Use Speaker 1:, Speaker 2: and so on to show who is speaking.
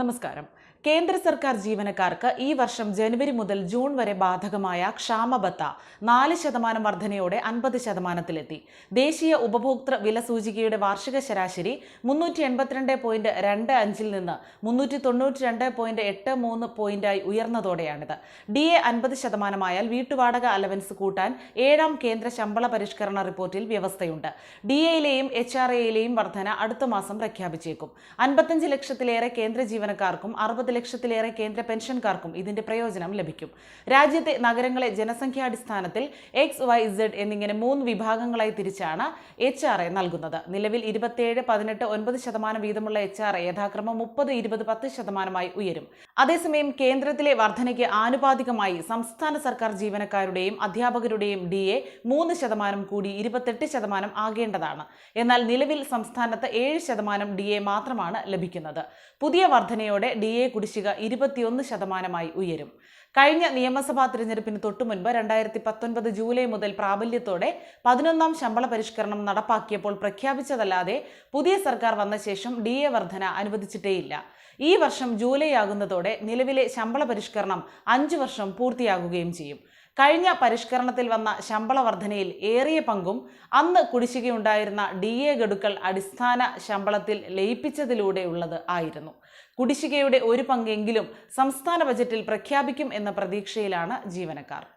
Speaker 1: നമസ്കാരം. കേന്ദ്ര സർക്കാർ ജീവനക്കാർക്ക് ഈ വർഷം ജനുവരി മുതൽ ജൂൺ വരെ ബാധകമായ ക്ഷാമബത്ത നാല് ശതമാനം വർധനയോടെ അൻപത് ശതമാനത്തിലെത്തി. ദേശീയ ഉപഭോക്തൃ വില സൂചികയുടെ വാർഷിക ശരാശരി മുന്നൂറ്റി എൺപത്തിരണ്ട് പോയിന്റ് രണ്ട് അഞ്ചിൽ നിന്ന് മുന്നൂറ്റി തൊണ്ണൂറ്റി രണ്ട് പോയിന്റ് എട്ട് മൂന്ന് പോയിന്റായി ഉയർന്നതോടെയാണിത്. ഡി എ അൻപത് ശതമാനമായാൽ വീട്ടുവാടക അലവൻസ് കൂട്ടാൻ ഏഴാം കേന്ദ്ര ശമ്പള പരിഷ്കരണ റിപ്പോർട്ടിൽ വ്യവസ്ഥയുണ്ട്. ഡി എയിലെയും എച്ച് ആർ എയിലെയും വർധന അടുത്ത മാസം പ്രഖ്യാപിച്ചേക്കും. അൻപത്തഞ്ച് ലക്ഷത്തിലേറെ കേന്ദ്ര ജീവനക്കാർക്കും അറുപത് ലക്ഷത്തിലേറെ കേന്ദ്ര പെൻഷൻകാർക്കും ഇതിന്റെ പ്രയോജനം ലഭിക്കും. രാജ്യത്തെ നഗരങ്ങളെ ജനസംഖ്യാടിസ്ഥാനത്തിൽ എക്സ് വൈ സെഡ് എന്നിങ്ങനെ മൂന്ന് വിഭാഗങ്ങളായി തിരിച്ചാണ് എച്ച് ആർ എ നൽകുന്നത്. നിലവിൽ ഇരുപത്തിയേഴ് പതിനെട്ട് ഒൻപത് ശതമാനം വീതമുള്ള എച്ച് ആർ എ യഥാക്രമം മുപ്പത് ഇരുപത് പത്ത് ശതമാനമായി ഉയരും. അതേസമയം കേന്ദ്രത്തിലെ വർധനയ്ക്ക് ആനുപാതികമായി സംസ്ഥാന സർക്കാർ ജീവനക്കാരുടെയും അധ്യാപകരുടെയും ഡി എ മൂന്ന് ശതമാനം കൂടി ഇരുപത്തെട്ട് ശതമാനം ആകേണ്ടതാണ്. എന്നാൽ നിലവിൽ സംസ്ഥാനത്ത് ഏഴ് ശതമാനം ഡി എ മാത്രമാണ് ലഭിക്കുന്നത്. പുതിയ വർധനയോടെ ഡി എ കുടിശ്ശിക ഇരുപത്തിയൊന്ന് ശതമാനമായി ഉയരും. കഴിഞ്ഞ നിയമസഭാ തിരഞ്ഞെടുപ്പിന് തൊട്ടുമുൻപ് രണ്ടായിരത്തി പത്തൊൻപത് ജൂലൈ മുതൽ പ്രാബല്യത്തോടെ പതിനൊന്നാം ശമ്പള പരിഷ്കരണം നടപ്പാക്കിയപ്പോൾ പ്രഖ്യാപിച്ചതല്ലാതെ പുതിയ സർക്കാർ വന്ന ശേഷം ഡി എ വർധന അനുവദിച്ചിട്ടേയില്ല. ഈ വർഷം ജൂലൈ ആകുന്നതോടെ നിലവിലെ ശമ്പള പരിഷ്കരണം അഞ്ചു വർഷം പൂർത്തിയാകുകയും ചെയ്യും. കഴിഞ്ഞ പരിഷ്കരണത്തിൽ വന്ന ശമ്പള വർധനയിൽ ഏറിയ പങ്കും അന്ന് കുടിശ്ശികയുണ്ടായിരുന്ന ഡി എ ഗഡുക്കൾ അടിസ്ഥാന ശമ്പളത്തിൽ ലയിപ്പിച്ചതിലൂടെ ഉള്ളത് ആയിരുന്നു. കുടിശ്ശികയുടെ ഒരു പങ്കെങ്കിലും സംസ്ഥാന ബജറ്റിൽ പ്രഖ്യാപിക്കും എന്ന പ്രതീക്ഷയിലാണ് ജീവനക്കാർ.